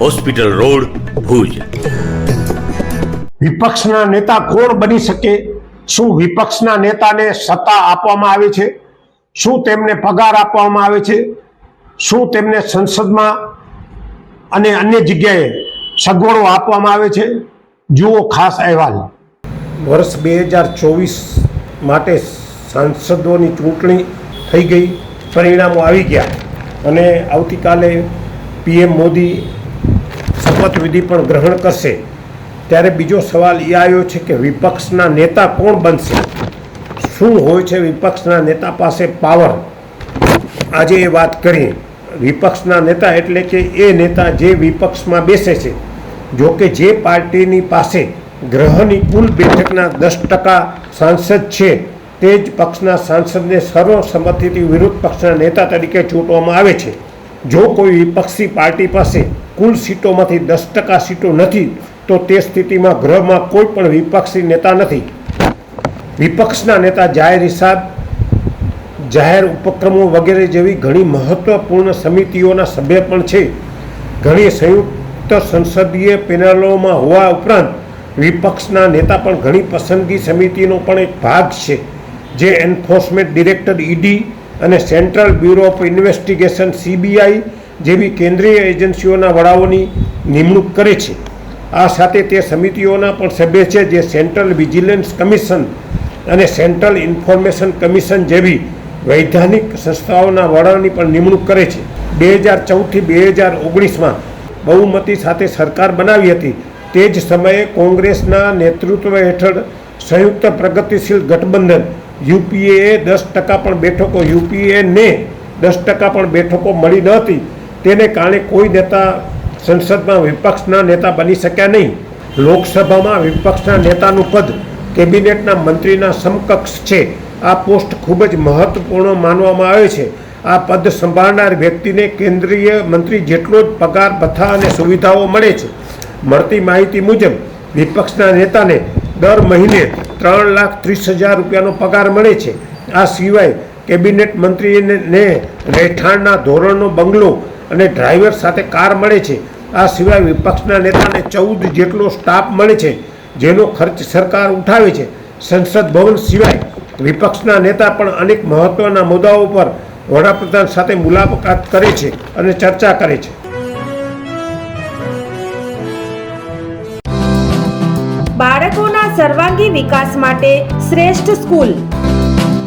Hospital road Bhuj. વિપક્ષના નેતા કોણ બની શકે? શું વિપક્ષના નેતાને સત્તા આપવામાં આવે છે? શું તેમને પગાર આપવામાં આવે છે? શું તેમને સંસદમાં અને અન્ય જગ્યાએ સગવડો આપવામાં આવે છે? જુઓ ખાસ અહેવાલ. વર્ષ બે હજાર ચોવીસ માટે સાંસદોની ચૂંટણી થઈ ગઈ. પરિણામો આવી ગયા. અને આવતીકાલે પીએમ મોદી શપથવિધિ પણ ગ્રહણ કરશે. ત્યારે બીજો સવાલ એ આવ્યો છે કે વિપક્ષના નેતા કોણ બનશે? શું હોય છે વિપક્ષના નેતા પાસે પાવર? આજે એ વાત કરીએ. વિપક્ષના નેતા એટલે કે એ નેતા જે વિપક્ષમાં બેસે છે. જો કે જે પાર્ટીની પાસે ગ્રહની કુલ બેઠકના દસ ટકા સાંસદ છે, તે જ પક્ષના સાંસદને સર્વસંમતિથી વિરોધ પક્ષના નેતા તરીકે ચૂંટવામાં આવે છે. જો કોઈ વિપક્ષી પાર્ટી પાસે કુલ સીટોમાંથી દસ ટકા સીટો નથી, તો તે સ્થિતિમાં ગૃહમાં કોઈ પણ વિપક્ષી નેતા નથી. વિપક્ષના નેતા જાહેર હિસાબ જાહેર ઉપક્રમો વગેરે જેવી ઘણી મહત્વપૂર્ણ સમિતિઓના સભ્ય પણ છે. ઘણી સંયુક્ત સંસદીય પેનલોમાં હોવા ઉપરાંત, વિપક્ષના નેતા પણ ઘણી પસંદગી સમિતિનો પણ એક ભાગ છે, જે એન્ફોર્સમેન્ટ ડિરેક્ટર ઈડી અને central bureau of investigation CBI જેવી કેન્દ્રીય એજન્સીઓના વડાઓની નિમણૂક કરે છે, આ સાથે તે સમિતિઓના પણ સભ્ય છે જે સેન્ટ્રલ વિજિલન્સ કમિશન અને સેન્ટ્રલ ઇન્ફોર્મેશન કમિશન જેવી વૈધાનિક સંસ્થાઓના વડાની પણ નિમણૂક કરે છે. બે હજાર ચૌદથી બે હજાર ઓગણીસમાં બહુમતી સાથે સરકાર બનાવી હતી. તે જ સમયે કોંગ્રેસના નેતૃત્વ હેઠળ સંયુક્ત પ્રગતિશીલ ગઠબંધન યુપીએ દસ ટકા પણ બેઠકો યુપીએને દસ ટકા પણ બેઠકો મળી ન હતી. તેને કારણે કોઈ નેતા સંસદમાં વિપક્ષના નેતા બની શક્યા નહીં. લોકસભામાં વિપક્ષના નેતાનું પદ કેબિનેટના મંત્રીના સમકક્ષ છે. આ પોસ્ટ ખૂબ જ મહત્વપૂર્ણ માનવામાં આવે છે. આ પદ સંભાળનાર વ્યક્તિને કેન્દ્રીય મંત્રી જેટલો જ પગાર, ભથ્થા અને સુવિધાઓ મળે છે. મળતી માહિતી મુજબ, વિપક્ષના નેતાને દર મહિને ત્રણ લાખ ત્રીસ હજાર રૂપિયાનો પગાર મળે છે. આ સિવાય કેબિનેટ મંત્રીને રહેઠાણના ધોરણનો બંગલો અને ડ્રાઈવર સાથે કાર મળે છે. આ સિવાય વિપક્ષના નેતાને ચૌદ જેટલો સ્ટાફ મળે છે, જેનો ખર્ચ સરકાર ઉઠાવે છે. સંસદ ભવન સિવાય વિપક્ષના નેતા પણ અનેક મહત્વના મુદ્દાઓ પર વડાપ્રધાન સાથે મુલાકાત કરે છે અને ચર્ચા કરે છે. બાળકોના સર્વાંગી વિકાસ માટે શ્રેષ્ઠ સ્કૂલ.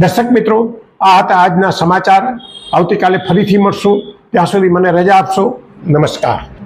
દર્શક મિત્રો, આ હતા આજના સમાચાર. આવતીકાલે ફરીથી મળશું. ત્યાં સુધી મને રજા આપશો. નમસ્કાર.